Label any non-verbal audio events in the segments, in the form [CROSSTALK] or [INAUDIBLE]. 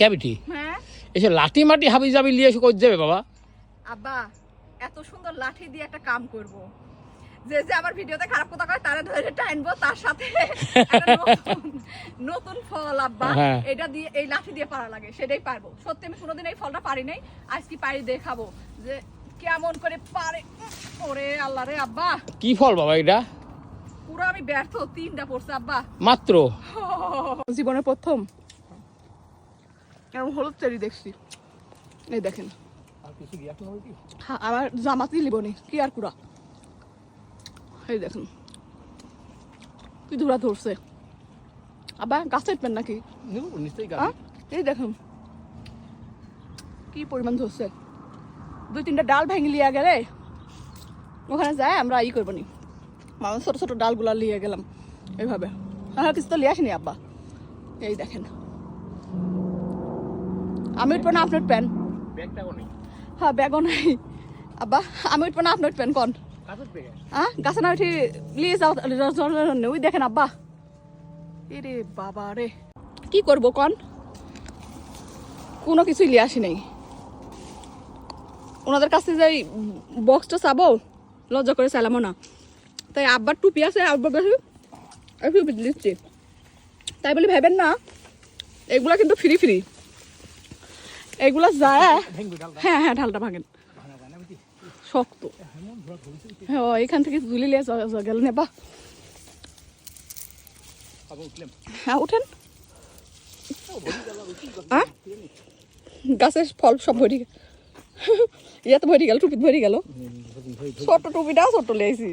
ক্যাবিটি হ্যাঁ। এসে লাঠি মাটি হাবি জাবি নিয়ে এসে কই যাবে বাবা? আব্বা এত সুন্দর লাঠি দিয়ে একটা কাম করব। যে যে আমার ভিডিওতে খারাপ কথা কয় তারে ধরে টাইনবো তার সাথে নতুন- ফল আব্বা। হ্যাঁ। এটা দিয়ে এই লাঠি দিয়ে পারা লাগে সেটাই পারব। সত্যি আমি কোনোদিন এই ফলটা পারি নাই আজকে পারি দেখাবো। যে কেমন করে পারে ওরে আল্লাহ রে আব্বা। কি ফল বাবা এটা? পুরো আমি ব্যর্থ তিনটা পড়ছে আব্বা। মাত্র? জীবনের প্রথম। এরকম হলুদ চেরি দেখছি। এই দেখেন। হ্যাঁ, আমার জামাতি লিবনি কি আর কুড়া? এই দেখুন। কি ধুরা ধরছে। আবার গাছে উঠবেন নাকি? এই দেখুন। কি পরিমাণ ধরছে। দুই তিনটা ডাল ভেঙে লিয়া গেলে ওখানে যায় আমরা ই করব নি। আমার ছোট ছোট ডালগুলা লিয়ে গেলাম। এইভাবে। হ্যাঁ কিছু তো লিয়ে আসেনি আব্বা। এই দেখেন। আমি উঠবো না আপনি উঠবেন হ্যাঁ ব্যাগও নাই আব্বা আমি উঠবো না আপনি উঠবেন কন হ্যাঁ গাছে না উঠি নিয়ে যাও তাহলে ওই দেখেন আব্বা। এরে বাবা রে। কি করব কন? কোনো কিছুই লিয়ে আসি নাই ওনাদের কাছে যাই বক্সটা চাবো লজ্জা করে চালামো না। তাই আব্বার টুপি আছে আব্বার কাছে একটু দিচ্ছি। তাই বলে ভেবেন না এগুলা কিন্তু ফ্রি ফ্রি এগুলা যায় হ্যাঁ। হ্যাঁ ঢালটা ভাঙেন। শক্ত। হ্যাঁ এখান থেকে তুলি লিয়ে গেল নেবা হ্যাঁ উঠেন। গাছের ফল সব ভরি গে- ইয়ে তো ভরি গেল টুপি ভরি গেল। ছোট টুপিটা ছোট লেছি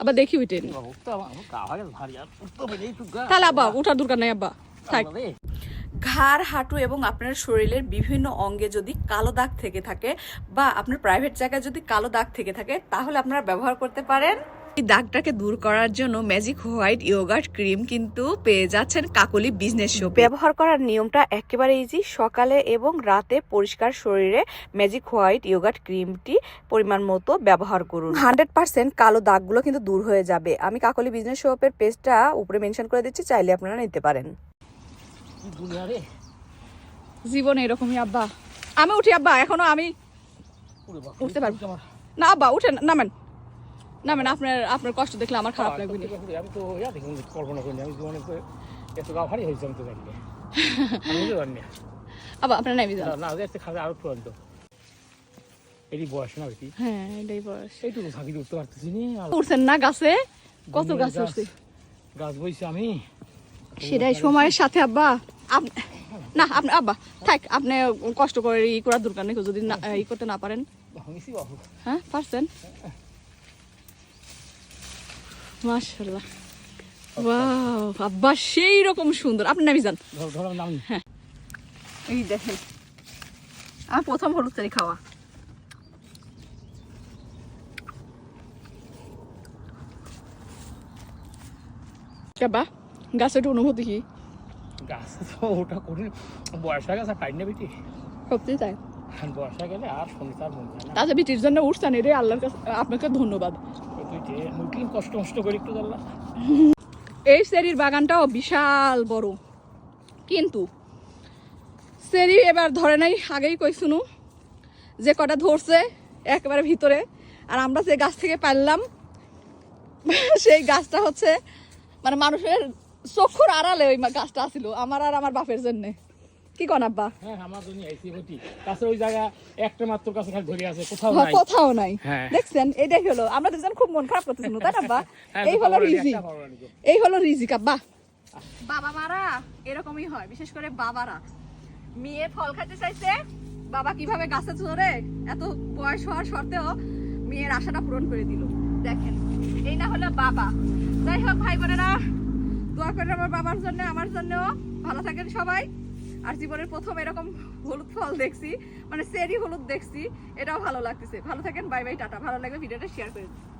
আবার দেখি উঠেন। তাহলে আব্বা উঠার দরকার নাই আব্বা। থাক। ঘাড় হাঁটু এবং আপনার শরীরের বিভিন্ন অঙ্গে যদি কালো দাগ থেকে থাকে বা আপনার প্রাইভেট জায়গায় যদি কালো দাগ থেকে থাকে তাহলে আপনারা ব্যবহার করতে পারেন। এই দাগটাকে দূর করার জন্য ম্যাজিক হোয়াইট ইয়োগার্ট ক্রিম কিন্তু পেয়ে যাচ্ছেন কাকলি বিজনেস শো ব্যবহার করার নিয়মটা একেবারে ইজি সকালে এবং রাতে পরিষ্কার শরীরে ম্যাজিক হোয়াইট ইয়োগার্ট ক্রিমটি পরিমাণ মতো ব্যবহার করুন। হান্ড্রেড পার্সেন্ট কালো দাগগুলো কিন্তু দূর হয়ে যাবে। আমি কাকলি বিজনেস শপের পেজটা উপরে মেনশন করে দিচ্ছি চাইলে আপনারা নিতে পারেন। জীবন এরকমই আব্বা। আমি উঠি আব্বা এখনও আমি উঠতে পারব। না আব্বা উঠেন নামেন। নামেন আপনার আপনার কষ্ট দেখলে আমার খারাপ লাগবে আমি তো কল্পনা করিনি আমি জীবনে এত গা ভারী হয়েছে আমি তো জানি না। খাবে আরও এটি বয়স না বেশি। হ্যাঁ এটাই বয়স। এইটুকু থাকি উঠতে পারতেছি উঠছেন না গাছে? কত গাছ উঠছে? গাছ বইছি আমি। সেটাই সময়ের সাথে আব্বা। না আপনি আব্বা থাক আপনি কষ্ট করে ই করার দরকার নেই যদি না ই করতে না পারেন। হ্যাঁ পারছেন? মাশাল্লাহ ওয়াও আব্বা সেই রকম সুন্দর। আপনি নামি যান। ধর এই দেখেন। আমার প্রথম হলুদ চারি খাওয়া। বাবা গাছের অনুভূতি কি? গাছ তো ওটা কঠিন বয়স হয়ে গেছে পাইনি না বেটি। সত্যি তাই? হয়ে গেলে আর শুনতে আর মন চায় না। তাতে বিটির জন্য উঠছেন এটাই আল্লাহর কাছে আপনাকে ধন্যবাদ। কষ্ট মষ্ট করে একটু ধরলাম এই সেরির বাগানটাও বিশাল বড়। কিন্তু সেরি এবার ধরে নাই আগেই কই শুনু যে কটা ধরছে একেবারে ভিতরে। আর আমরা যে গাছ থেকে পারলাম সেই গাছটা হচ্ছে মানে মানুষের চক্ষুর আড়ালে ওই গাছটা ছিল আমার আর আমার বাপের জন্যে। কি কন আব্বা? হ্যাঁ আমার জন্য আইসি বেটি কাছে ওই জায়গা একটা মাত্র কাছে খালি ধরে আছে কোথাও হ্যাঁ, নাই। কোথাও নাই। হ্যাঁ। দেখছেন এটাই হলো আমরা দুজন খুব মন খারাপ করতেছিল তাই না আব্বা? [LAUGHS] হ্যাঁ, এই হলো রিজি। এই হলো রিজিক আব্বা। বাবা মারা এরকমই হয় বিশেষ করে বাবারা। মেয়ে ফল খাইতে চাইছে বাবা কীভাবে গাছে চড়ে এত বয়স হওয়ার সত্ত্বেও মেয়ের আশাটা পূরণ করে দিল। দেখেন এই না হলো বাবা। যাই হোক ভাই বোনেরা দোয়া করেন আমার বাবার জন্য, আমার জন্যও। ভালো থাকেন সবাই। আর জীবনের প্রথম এরকম হলুদ ফল দেখছি মানে সেরি হলুদ দেখছি, এটাও ভালো লাগতেছে। ভালো থাকেন, বাই বাই, টাটা। ভালো লাগলে ভিডিওটা শেয়ার করে দিন।